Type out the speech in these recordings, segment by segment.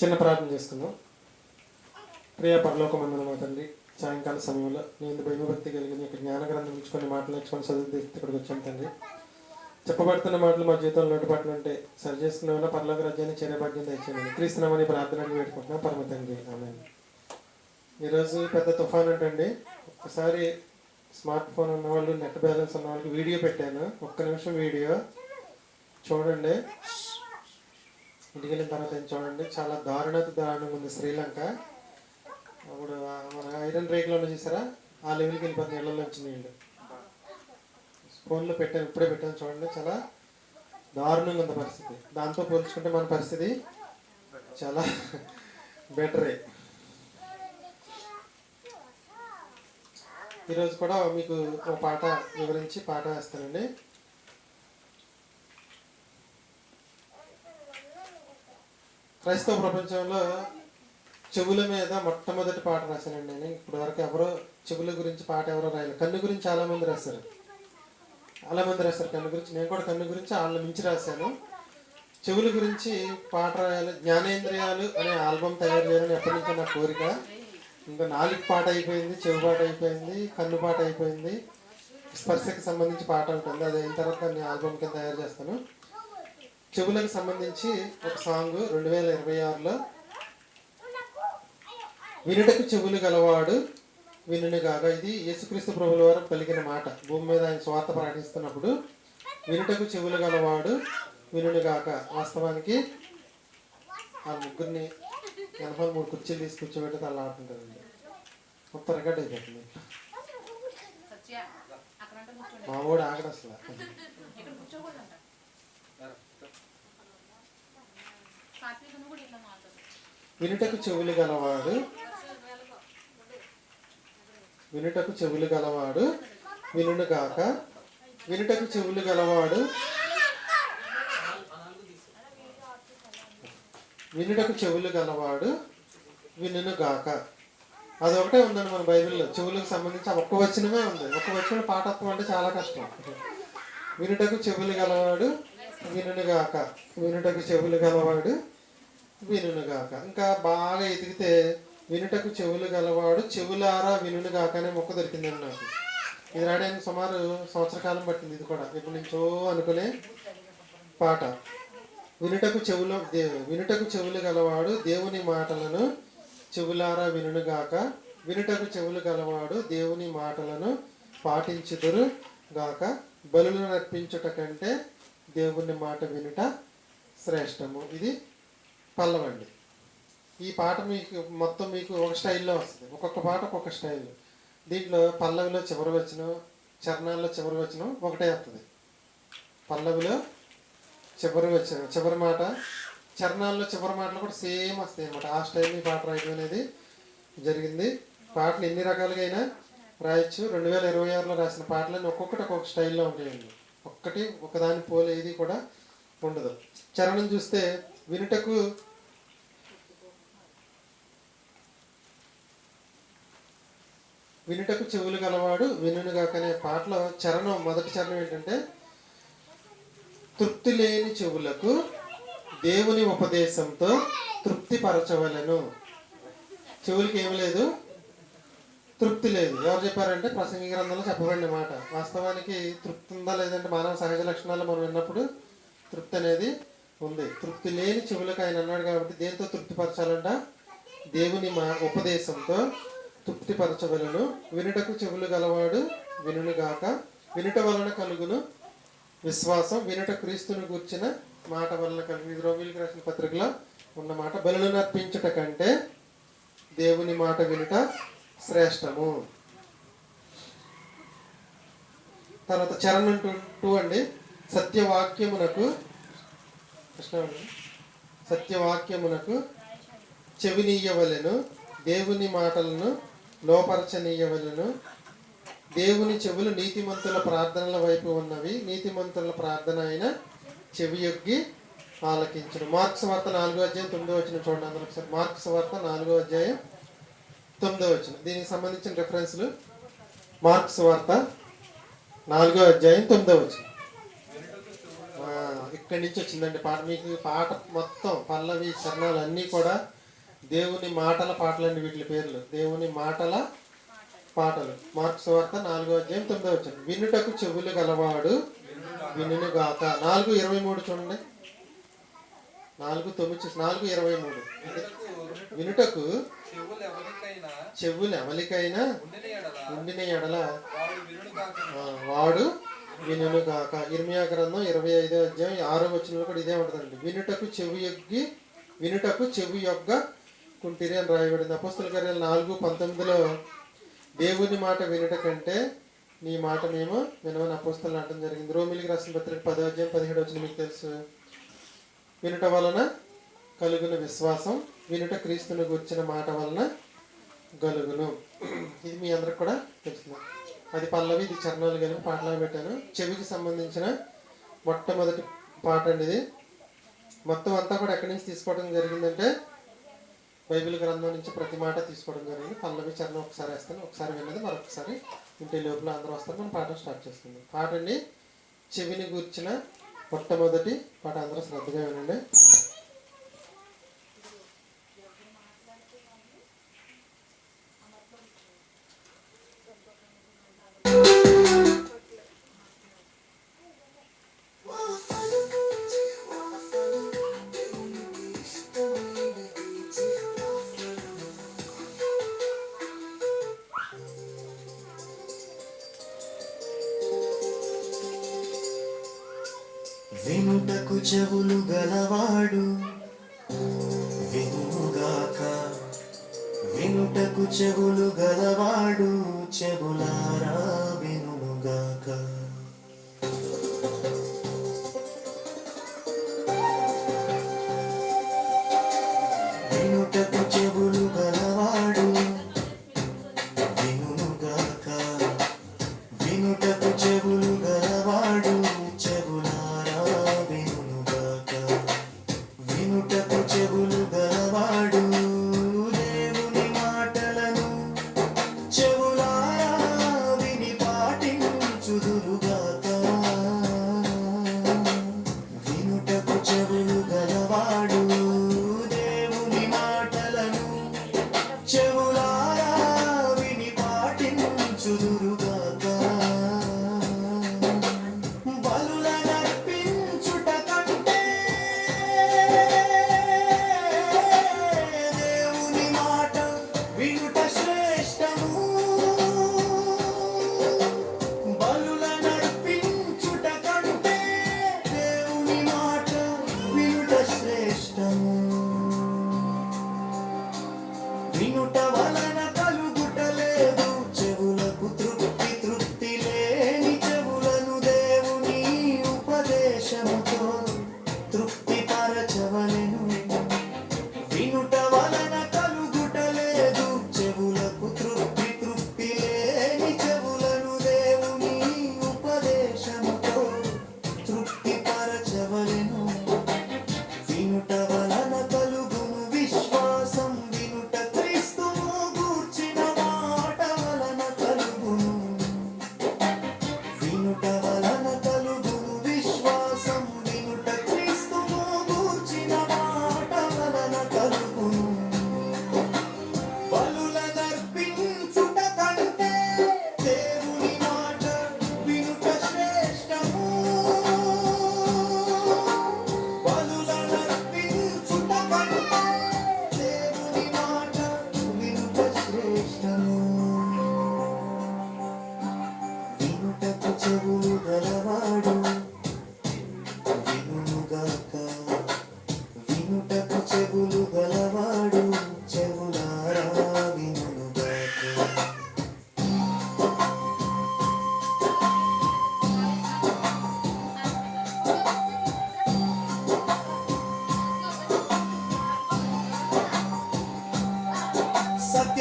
చిన్న ప్రార్థన చేసుకుందాం. ప్రియ పరలోకమందున మా తండ్రి సాయంకాల సమయంలో నేను భయభక్తి కలిగిన యొక్క జ్ఞాన గ్రంథం నుంచి కొన్ని మాటలు నేర్చుకొని చదువు ఇక్కడికి వచ్చాను తండ్రి. చెప్పబడుతున్న మాటలు మా జీవితంలో నోటుపాట్లు ఉంటే సరి చేసుకున్న పరలోక రాజ్యాన్ని చేరే భాగ్యం క్రీస్తున్నామని క్రీస్తునామని ప్రార్థన అడిగి పెట్టుకుంటున్నా పరమ తండ్రి ఆమె ఈరోజు పెద్ద తుఫాన్ అంటండి. ఒకసారి స్మార్ట్ ఫోన్ ఉన్నవాళ్ళు నెట్ బ్యాలెన్స్ ఉన్న వాళ్ళకి వీడియో పెట్టాను. ఒక్క నిమిషం వీడియో చూడండి. ఇంటికి వెళ్ళిన తర్వాత ఏం చూడండి చాలా దారుణత దారుణంగా ఉంది శ్రీలంక. అప్పుడు మన ఐరన్ రేక్లో చూసారా? ఆ లెవెల్కి వెళ్ళిపోతుంది ఇళ్ళలో వచ్చి నీళ్ళు ఫోన్లో పెట్టాను ఇప్పుడే పెట్టాను చూడండి చాలా దారుణంగా ఉంది పరిస్థితి. దాంతో పోల్చుకుంటే మన పరిస్థితి చాలా బెటరే. ఈరోజు కూడా మీకు ఒక పాట వివరించి పాట వేస్తానండి. క్రైస్తవ ప్రపంచంలో చెవుల మీద మొట్టమొదటి పాట రాశానండి నేను. ఇప్పటి వరకు ఎవరో చెవుల గురించి పాట ఎవరో రాయలేదు. కన్ను గురించి చాలా మంది రాశారు. చాలా మంది రాశారు కన్ను గురించి. నేను కూడా కన్ను గురించి వాళ్ళ మించి రాశాను. చెవుల గురించి పాట రాయాలి. జ్ఞానేంద్రియాలు అనే ఆల్బమ్ తయారు చేయాలని ఎప్పటి నుంచో నా కోరిక. ఇంకా నాలుగు పాట అయిపోయింది. చెవి పాట అయిపోయింది. కన్ను పాట అయిపోయింది. స్పర్శకి సంబంధించి పాట ఉంటుంది అది అయిన తర్వాత నేను ఆల్బమ్ కింద తయారు చేస్తాను. చెవులకు సంబంధించి ఒక సాంగ్ రెండు వేల ఇరవై ఆరులో వినుటకు చెవులు గలవాడు వినుని కాక ఇది యేసుక్రీస్తు ప్రభుల వారు పలికిన మాట. భూమి మీద ఆయన స్వార్థ ప్రకటిస్తున్నప్పుడు వినుటకు చెవులు గలవాడు వినుని గాక. వాస్తవానికి ఆ ముగ్గురిని ఎనభై మూడు కుర్చీలు తీసి కూర్చోబెట్టి అలా ఆడుతుంటారండి. మొత్తం రికార్డ్ అయిపోతుంది. మా వాడు ఆగడు అసలు ఇక్కడ కూర్చోకూడదంట సాత్విక నువ్వు కూడా ఇట్లా మాట్లాడు వినుటకు చెవులు గలవాడు. వినుటకు చెవులు గలవాడు. వినును గాక. వినుటకు చెవులు గలవాడు. వినుటకు చెవులు గలవాడు. వినును గాక. అదొకటే ఉందండి మన బైబిల్లో. చెవులకు సంబంధించి ఒక్క వచనమే ఉంది. ఒక్క వచనం పాఠత్వం అంటే చాలా కష్టం. వినుటకు చెవులు గలవాడు. వినుగాక గాక. వినుటకు చెవులు గలవాడు. వినుగాక ఇంకా బాగా ఎదిగితే వినుటకు చెవులు గలవాడు చెవులారా వినుగాక అనే మొక్క దొరికిందండి నాకు. ఇది రాయడానికి సుమారు సంవత్సర కాలం పట్టింది ఇది కూడా. ఇప్పుడు నుంచో అనుకునే పాట. వినుటకు చెవులు వినుటకు చెవులు గలవాడు దేవుని మాటలను చెవులారా వినుగాక వినుటకు చెవులు గలవాడు దేవుని మాటలను పాటించుదురు గాక. బలులు నర్పించుట కంటే దేవుని మాట వినుట శ్రేష్టము. ఇది పల్లవండి ఈ పాట మీకు మొత్తం మీకు ఒక స్టైల్లో వస్తుంది. ఒక్కొక్క పాట ఒక్కొక్క స్టైల్ దీంట్లో పల్లవిలో చివరి వచ్చిన చరణాల్లో చివరి వచ్చిన ఒకటే వస్తుంది. పల్లవిలో చివరి వచ్చిన చివరి మాట చరణాల్లో చివరి మాటలు కూడా సేమ్ వస్తాయి అన్నమాట. ఆ స్టైల్ ఈ పాట రాయడం అనేది జరిగింది. పాటలు ఎన్ని రకాలుగా అయినా రాయొచ్చు. రెండు వేల ఇరవై ఆరులో రాసిన పాటలన్నీ ఒక్కొక్కటి ఒక్కొక్క స్టైల్లో ఉంటాయండి. ఒక్కటి ఒకదాని పోలేది కూడా ఉండదు. చరణం చూస్తే వినుటకు వినుటకు చెవులు గలవాడు వినుగాకనే పాటలో చరణం మొదటి చరణం ఏంటంటే తృప్తి లేని చెవులకు దేవుని ఉపదేశంతో తృప్తి పరచవలను. చెవులకి ఏమి లేదు? తృప్తి లేదు. ఎవరు చెప్పారంటే ప్రసంగి గ్రంథంలో చెప్పబడిన మాట. వాస్తవానికి తృప్తి ఉందా లేదంటే మానవ సహజ లక్షణాలు మనం విన్నప్పుడు తృప్తి అనేది ఉంది. తృప్తి లేని చెవులకు ఆయన అన్నాడు కాబట్టి దేంతో తృప్తిపరచాలంట దేవుని మా ఉపదేశంతో తృప్తిపరచవలను. వినుటకు చెవులు గలవాడు వినుగాక వినుట వలన కలుగును విశ్వాసం. వినుట క్రీస్తుని గుర్చిన మాట వలన కలుగు ఇది రోమిలకు రాసిన పత్రికలో ఉన్న మాట. బలులను అర్పించుట కంటే దేవుని మాట వినుట శ్రేష్టము. తర్వాత చరణం టూ టూ అండి. సత్యవాక్యమునకు కృష్ణ సత్యవాక్యమునకు చెవినీయవలెను. దేవుని మాటలను లోపరచనీయవలెను. దేవుని చెవులు నీతిమంతుల ప్రార్థనల వైపు ఉన్నవి. నీతిమంతుల ప్రార్థన అయిన చెవి యొగ్గి ఆలకించును. మార్క్స్ వార్త నాలుగో అధ్యాయం తొమ్మిదో వచ్చిన చూడండి అందరూ ఒకసారి. మార్క్స్ వార్త నాలుగో అధ్యాయం తొమ్మిదో వచ్చిన దీనికి సంబంధించిన రెఫరెన్స్లు మార్క్స్ వార్త నాలుగో అధ్యాయం తొమ్మిదో వచ్చిన ఇక్కడి నుంచి వచ్చిందండి పాట. మీకు పాట మొత్తం పల్లవి చరణాలు అన్నీ కూడా దేవుని మాటల పాటలండి వీటి పేర్లు. దేవుని మాటల పాటలు. మార్క్స్ వార్త నాలుగో అధ్యాయం తొమ్మిదో వచ్చాను వినుటకు చెవులు గలవాడు వినును గాక. నాలుగు ఇరవై మూడు చూడండి. నాలుగు తొమ్మిది నాలుగు ఇరవై మూడు. వినుటకు చెవులు ఎవలికైనా ఉండిన ఎడల వాడు వినుడు కాక వినును గాక. ఇర్మియా గ్రంథం ఇరవై ఐదో అధ్యాయం ఆరో వచ్చిన కూడా ఇదే ఉంటుందండి. వినుటకు చెవి యొగ్గి వినుటకు చెవి యొక్క కుంటిరి అని రాయబడింది. అపస్తుల కార్యాలు నాలుగు పంతొమ్మిదిలో దేవుని మాట వినుట కంటే నీ మాట మేము వినమని అపస్తులు అనడం జరిగింది. రోమిలికి రాసిన పత్రిక పదో అధ్యాయం పదిహేడు వచ్చిన మీకు తెలుసు. వినుట వలన కలుగున విశ్వాసం వినుట క్రీస్తుని గుర్చిన మాట వలన గలుగును. ఇది మీ అందరికి కూడా తెలుస్తుంది. అది పల్లవి ఇది చరణాలు కలిపి పాటలు పెట్టాను. చెవికి సంబంధించిన మొట్టమొదటి పాట అండి ఇది. మొత్తం అంతా కూడా ఎక్కడి నుంచి తీసుకోవడం జరిగిందంటే బైబిల్ గ్రంథం నుంచి ప్రతి మాట తీసుకోవడం జరిగింది. పల్లవి చరణం ఒకసారి వేస్తాను. ఒకసారి విన్నది మరొకసారి ఇంటి లోపల అందరూ వస్తారు. మనం పాఠం స్టార్ట్ చేస్తుంది పాటండి చెవిని గూర్చిన మొట్టమొదటి పాట అందరూ శ్రద్ధగా వినండి. చెవులు గలవాడు. వినుగాక వినుటకు చెవులు గలవాడు. చెవులారా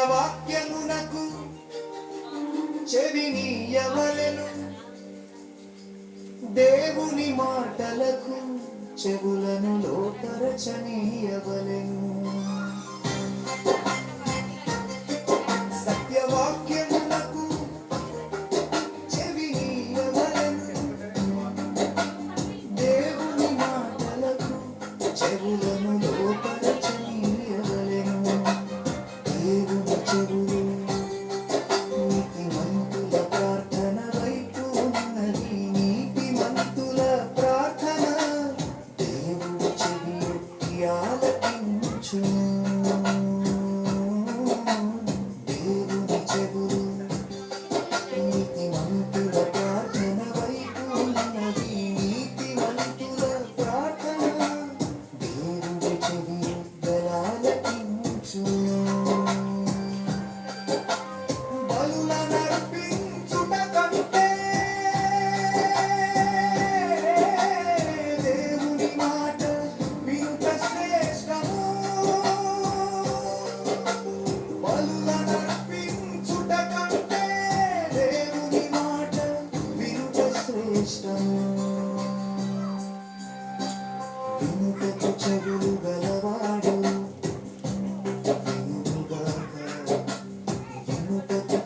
సత్యవాక్యమునకు చెవినీయవలెను. దేవుని మాటలకు చెవులను లోపరచనీయవలెను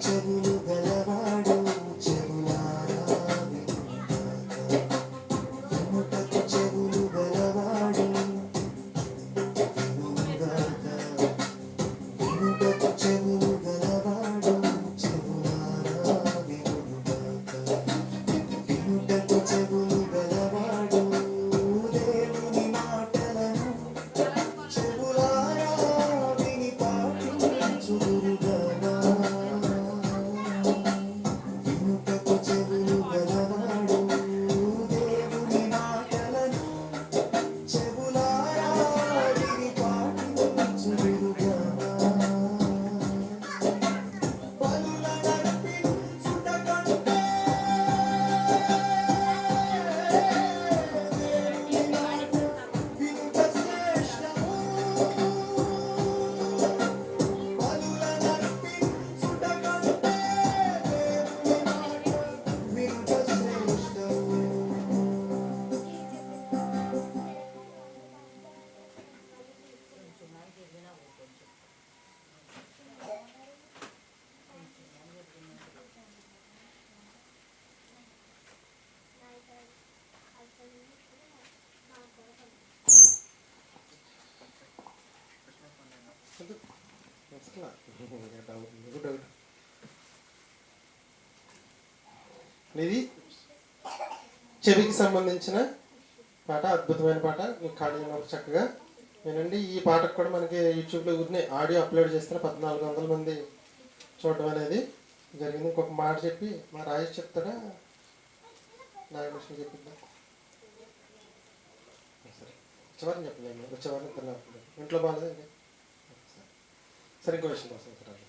trouble nggak tahu udah udah ఇది చెవికి సంబంధించిన పాట అద్భుతమైన పాట. మీకు ఖాళీ ఉన్నప్పుడు చక్కగా వినండి. ఈ పాటకు కూడా మనకి యూట్యూబ్లో ఊరినే ఆడియో అప్లోడ్ చేస్తే పద్నాలుగు వందల మంది చూడడం అనేది జరిగింది. ఇంకొక మాట చెప్పి మా రాజేష్ చెప్తాడా? నాగకృష్ణ చెప్పిందా సరే. చివరిని చెప్పలేము. చివరిని ఇంట్లో బాగాలేదండి సరే ఇంకో విషయం కోసం సరే